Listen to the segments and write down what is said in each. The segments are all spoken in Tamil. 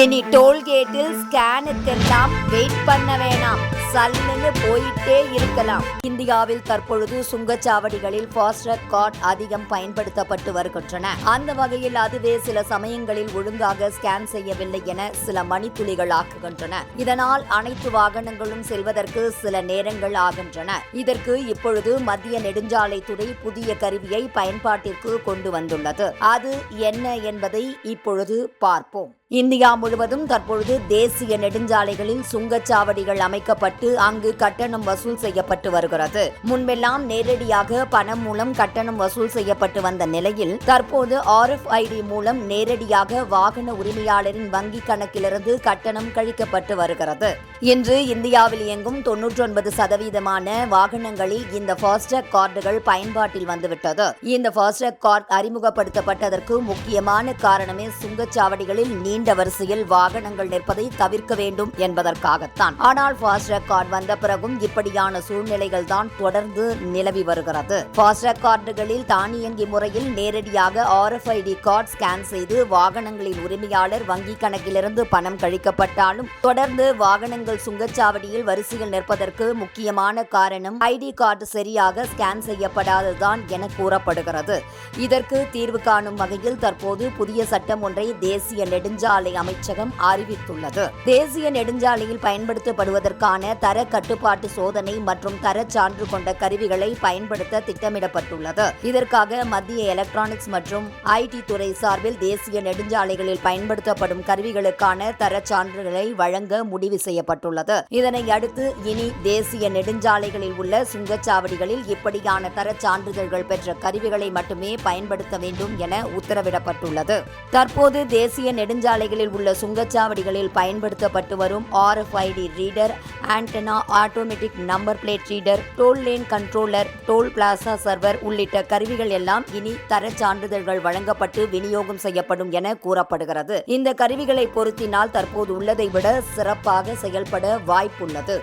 இனி டோல்கேட்டில் ஸ்கேனுக்கெல்லாம் வெயிட் பண்ண வேணாம். சல்லுன்னு போயிட்டே இருக்கலாம். இந்தியாவில் தற்பொழுது சுங்கச்சாவடிகளில் ஃபாஸ்ட்ராக் கார்டு அதிகம் பயன்படுத்தப்பட்டு வருகின்றன. அந்த வகையில் அதுவே சில சமயங்களில் ஒழுங்காக ஸ்கேன் செய்யவில்லை என சில மணித்துளிகள் ஆக்குகின்றன. இதனால் அனைத்து வாகனங்களும் செல்வதற்கு சில நேரங்கள் ஆகின்றன. இதற்கு இப்பொழுது மத்திய நெடுஞ்சாலைத்துறை புதிய கருவியை பயன்பாட்டிற்கு கொண்டு வந்துள்ளது. அது என்ன என்பதை இப்பொழுது பார்ப்போம். இந்தியா முழுவதும் தற்பொழுது தேசிய நெடுஞ்சாலைகளில் சுங்கச்சாவடிகள் அமைக்கப்பட்டு அங்கு கட்டணம் வசூல் செய்யப்பட்டு வருகிறது. முன்பெல்லாம் நேரடியாக பணம் மூலம் கட்டணம் வசூல் செய்யப்பட்டு வந்த நிலையில் தற்போது RFID மூலம் நேரடியாக வாகன உரிமையாளரின் வங்கிக் கணக்கிலிருந்து கட்டணம் கழிக்கப்பட்டு வருகிறது. இன்று இந்தியாவில் இயங்கும் தொன்னூற்றி ஒன்பது சதவீதமான வாகனங்களில் இந்த ஃபாஸ்டேக் கார்டுகள் பயன்பாட்டில் வந்துவிட்டது. இந்த ஃபாஸ்டேக் கார்டு அறிமுகப்படுத்தப்பட்டதற்கு முக்கியமான காரணமே சுங்கச்சாவடிகளில் நீண்ட வரிசையில் வாகனங்கள் நிற்பதை தவிர்க்க வேண்டும் என்பதற்காகத்தான். ஆனால் ஃபாஸ்டேக் கார்டு வந்த பிறகும் இப்படியான சூழ்நிலைகள் தான் தொடர்ந்து நிலவி வருகிறது. ஃபாஸ்டேக் கார்டுகளில் தானியங்கி முறையில் நேரடியாக RFID கார்டு ஸ்கேன் செய்து வாகனங்களின் உரிமையாளர் வங்கி கணக்கிலிருந்து பணம் கழிக்கப்பட்டாலும் தொடர்ந்து வாகனங்கள் சுங்கச்சாவடியில் வரிசையில் நிற்பதற்கு முக்கியமான காரணம் ஐடி கார்டு சரியாக ஸ்கேன் செய்யப்படாததுதான் என கூறப்படுகிறது. இதற்கு தீர்வு காணும் வகையில் தற்போது புதிய சட்டம் ஒன்றை தேசிய நெடுஞ்சாலை அமைச்சகம் அறிவித்துள்ளது. தேசிய நெடுஞ்சாலையில் பயன்படுத்தப்படுவதற்கான தர கட்டுப்பாட்டு சோதனை மற்றும் தரச் சான்று கொண்ட கருவிகளை பயன்படுத்த திட்டமிடப்பட்டுள்ளது. இதற்காக மத்திய எலக்ட்ரானிக்ஸ் மற்றும் ஐடி துறை சார்பில் தேசிய நெடுஞ்சாலைகளில் பயன்படுத்தப்படும் கருவிகளுக்கான தரச் சான்றுகளை வழங்க முடிவு செய்யப்பட்டுள்ளது. இதனை அடுத்து இனி தேசிய நெடுஞ்சாலைகளில் உள்ள சுங்கச்சாவடிகளில் இப்படியான தரச் சான்றிதழ்கள் பெற்ற கருவிகளை மட்டுமே பயன்படுத்த வேண்டும் என உத்தரவிடப்பட்டுள்ளது. தற்போது தேசிய நெடுஞ்சாலைகளில் உள்ள சுங்கச்சாவடிகளில் பயன்படுத்தப்பட்டு வரும் RFID reader antenna automatic number plate reader toll lane controller toll plaza server உள்ளிட்ட கருவிகள் எல்லாம் இனி தரச் சான்றிதழ்கள் வழங்கப்பட்டு விநியோகம் செய்யப்படும் என கூறப்படுகிறது. இந்த கருவிகளை பொருத்தினால் தற்போது உள்ளதை விட சிறப்பாக செயல்பட வாய்ப்புள்ளது.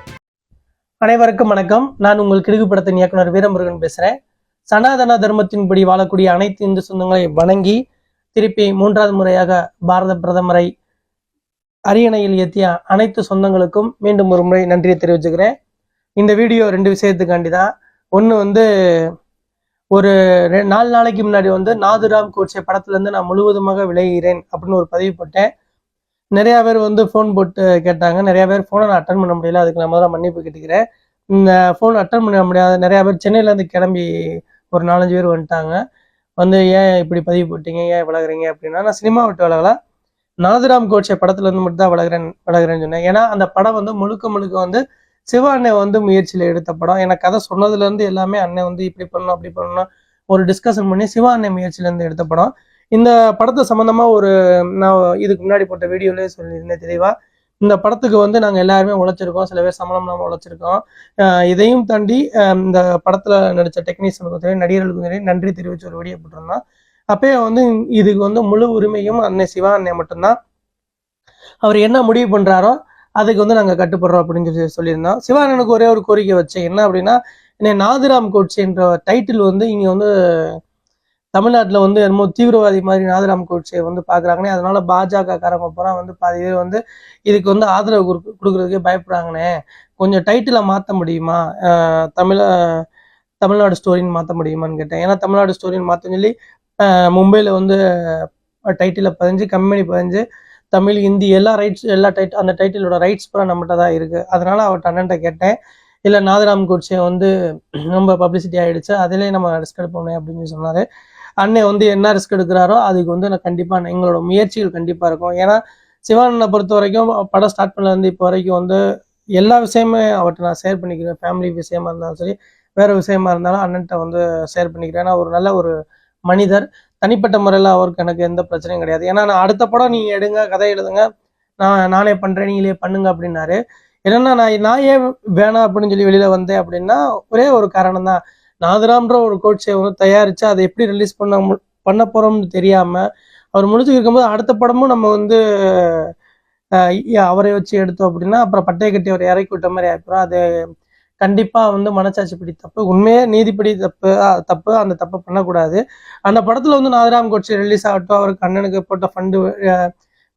அனைவருக்கும் வணக்கம். நான் உங்கள் கிடுகு படத்தின் இயக்குனர் வீரமுருகன் பேசுகிறேன் சனாதன தர்மத்தின்படி வாழக்கூடிய அனைத்து இந்து சொந்தங்களை வணங்கி திருப்பி மூன்றாவது முறையாக பாரத பிரதமரை அரியணையில் ஏற்றிய அனைத்து சொந்தங்களுக்கும் மீண்டும் ஒரு முறை நன்றியை தெரிவிச்சுக்கிறேன். இந்த வீடியோ ரெண்டு விஷயத்துக்காண்டி தான் ஒன்று வந்து ஒரு ரெ- நாலு நாளைக்கு முன்னாடி வந்து நாதுராம் கோட்சே படத்துலேருந்து நான் முழுவதுமாக விளைகிறேன் அப்படின்னு ஒரு பதிவு போட்டேன். நிறைய பேர் வந்து ஃபோன் போட்டு கேட்டாங்க. நிறைய பேர் ஃபோனை நான் அட்டன் பண்ண முடியல. அதுக்கு நான் முதல்ல மன்னிப்பு கேட்டுக்கிறேன். இந்த ஃபோன் அட்டன் பண்ண முடியாத நிறைய பேர் சென்னையிலேருந்து கிளம்பி ஒரு நாலஞ்சு பேர் வந்துட்டாங்க. வந்து ஏன் இப்படி பதிவு போட்டீங்க? ஏன் விலகுறீங்க அப்படின்னா நான் சினிமா விட்டு விலகல. நாதுராம் கோட்சே படத்துல இருந்து மட்டும் தான் விலகுறேன் விலகுறேன்னு சொன்னேன். ஏன்னா அந்த படம் வந்து முழுக்க முழுக்க வந்து சிவா அண்ணன் வந்து முயற்சியில் எடுத்த படம். எனக்கு கதை சொன்னதுல இருந்து எல்லாமே அண்ணன் வந்து இப்படி பண்ணணும் அப்படி பண்ணணும். ஒரு டிஸ்கஷன் பண்ணி சிவா அண்ணன் முயற்சியிலேருந்து எடுத்த படம். இந்த படத்தை சம்மந்தமாக ஒரு நான் இதுக்கு முன்னாடி போட்ட வீடியோலேயே சொல்லியிருந்தேன் தெளிவாக இந்த படத்துக்கு வந்து நாங்கள் எல்லாருமே உழைச்சிருக்கோம் சில பேர் சம்பளம் இல்லாமல் உழைச்சிருக்கோம். இதையும் தாண்டி இந்த படத்தில் நடித்த டெக்னீஷியனுக்கும் சரி நடிகர்களுக்கும் சரி நன்றி தெரிவித்து ஒரு வீடியோ போட்டிருந்தோம். அப்பயே வந்து இதுக்கு வந்து முழு உரிமையும் அன்னை சிவா அன்னை மட்டும்தான். அவர் என்ன முடிவு பண்ணுறாரோ அதுக்கு வந்து நாங்கள் கட்டுப்படுறோம் அப்படின்னு சொல்லி சொல்லியிருந்தோம். சிவா அண்ணனுக்கு ஒரே ஒரு கோரிக்கை வச்சேன். என்ன அப்படின்னா நாதிராம் கோட்ஸ் கோட்சேன்ற டைட்டில் வந்து இங்கே வந்து தமிழ்நாட்டில் வந்து என்னமோ தீவிரவாதி மாதிரி நாதராம் கோட்சே வந்து பார்க்குறாங்கன்னே அதனால பாஜக காரங்க பூரா வந்து பாதி பேர் வந்து இதுக்கு வந்து ஆதரவு கொடுக்க- கொடுக்குறதுக்கே பயப்படுறாங்கண்ணே கொஞ்சம் டைட்டிலை மாற்ற முடியுமா? தமிழ தமிழ்நாடு ஸ்டோரின்னு மாற்ற முடியுமான்னு கேட்டேன். ஏன்னா தமிழ்நாடு ஸ்டோரின்னு மாற்ற சொல்லி மும்பையில் வந்து டைட்டிலை பதிஞ்சு கம்பெனி பதிஞ்சு தமிழ் ஹிந்தி எல்லா ரைட்ஸ் எல்லா டைட் அந்த டைட்டிலோட ரைட்ஸ் பூரா நம்மகிட்ட தான் இருக்குது அதனால அவர்கிட்ட அண்ணன்ட்ட கேட்டேன். இல்லை நாதராம் கோட்சே வந்து ரொம்ப பப்ளிசிட்டி ஆகிடுச்சு அதிலே நம்ம ரிஸ்க் எடுப்போமே அப்படின்னு சொன்னார். அண்ணன் வந்து என்ன ரிஸ்க் எடுக்கிறாரோ அதுக்கு வந்து நான் கண்டிப்பாக எங்களோட முயற்சிகள் கண்டிப்பாக இருக்கும். ஏன்னா சிவானனை பொறுத்த வரைக்கும் படம் ஸ்டார்ட் பண்ணலேருந்து இப்போ வரைக்கும் வந்து எல்லா விஷயமே அவர்கிட்ட நான் ஷேர் பண்ணிக்கிறேன். ஃபேமிலி விஷயமா இருந்தாலும் சரி வேறு விஷயமா இருந்தாலும் அண்ணன்ட்ட வந்து ஷேர் பண்ணிக்கிறேன். ஏன்னா ஒரு நல்ல ஒரு மனிதர். தனிப்பட்ட முறையில் அவருக்கு எனக்கு எந்த பிரச்சனையும் கிடையாது. ஏன்னா நான் அடுத்த படம் நீங்கள் எடுங்க கதை எழுதுங்க. நான் நானே பண்ணுறேன் நீங்களே பண்ணுங்க அப்படின்னாரு. என்னன்னா நான் நான் ஏன் வேணாம் அப்படின்னு சொல்லி வெளியில் வந்தேன் அப்படின்னா ஒரே ஒரு காரணம் தான் நாதராம்ன்ற ஒரு கோட்சை வந்து தயாரிச்சு அதை எப்படி ரிலீஸ் பண்ண மு- பண்ண போறோம்னு தெரியாம அவர் முடிச்சு இருக்கும்போது அடுத்த படமும் நம்ம வந்து அவரை வச்சு எடுத்தோம் அப்படின்னா அப்புறம் பட்டையை கட்டி அவர் இறக்கி விட்ட மாதிரி ஆயிப்போம் அது கண்டிப்பா வந்து மனசாட்சிப்படி தப்பு. உண்மையே நீதிப்படி தப்பு தப்பு. அந்த தப்பை பண்ணக்கூடாது. அந்த படத்துல வந்து நாதராம் கோட்சை ரிலீஸ் ஆகட்டும் அவருக்கு அண்ணனுக்கு போட்ட ஃபண்டு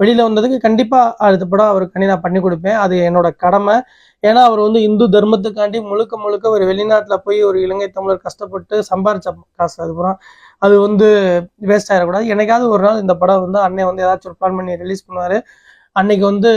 வெளியில் வந்ததுக்கு கண்டிப்பாக அடுத்த படம் அவருக்கு நான் பண்ணி கொடுப்பேன். அது என்னோட கடமை. ஏன்னா அவர் வந்து இந்து தர்மத்துக்காண்டி முழுக்க முழுக்க ஒரு வெளிநாட்டில் போய் ஒரு இலங்கை தமிழர் கஷ்டப்பட்டு சம்பாரிச்ச காசு அதுக்கப்புறம் அது வந்து வேஸ்ட் ஆகிடக்கூடாது எனக்காவது ஒரு நாள் இந்த படம் வந்து அண்ணன் வந்து ஏதாச்சும் ஒரு பிளான் பண்ணி ரிலீஸ் பண்ணுவார். அன்னைக்கு வந்து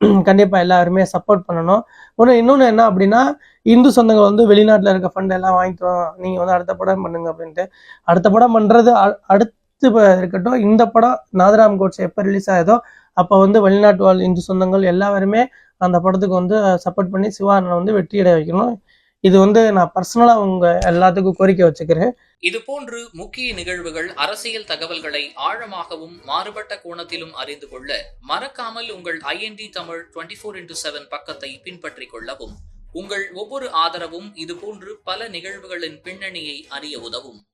கண்டிப்பாக எல்லாருமே சப்போர்ட் பண்ணணும். ஒன்று இன்னொன்று என்ன அப்படின்னா இந்து சொந்தங்கள் வந்து வெளிநாட்டில் இருக்க ஃபண்ட் எல்லாம் வாங்கிக்கிறோம் நீங்கள் வந்து அடுத்த படம் பண்ணுங்க அப்படின்ட்டு. அடுத்த படம் பண்ணுறது அடுத்த ப- இருக்கட்டும் இந்த படம் நாதராம் கோட்ஸ் எப்போ ரிலீஸ் ஆகுதோ அப்போ வந்து வெளிநாட்டு வாழ் இந்து சொந்தங்கள் எல்லாருமே அந்த படத்துக்கு வந்து சப்போர்ட் பண்ணி சிவா வந்து வெற்றியடைய வைக்கணும். இது வந்து நான் பர்சனலாக உங்க எல்லாத்துக்கும் கோரிக்கை வச்சுக்கிறேன். இது போன்று முக்கிய நிகழ்வுகள் அரசியல் தகவல்களை ஆழமாகவும் மாறுபட்ட கோணத்திலும் அறிந்து கொள்ள மறக்காமல் உங்கள் IND Tamil twenty four into seven பக்கத்தை பின்பற்றிக் கொள்ளவும். உங்கள் ஒவ்வொரு ஆதரவும் இதுபோன்று பல நிகழ்வுகளின் பின்னணியை அறிய உதவும்.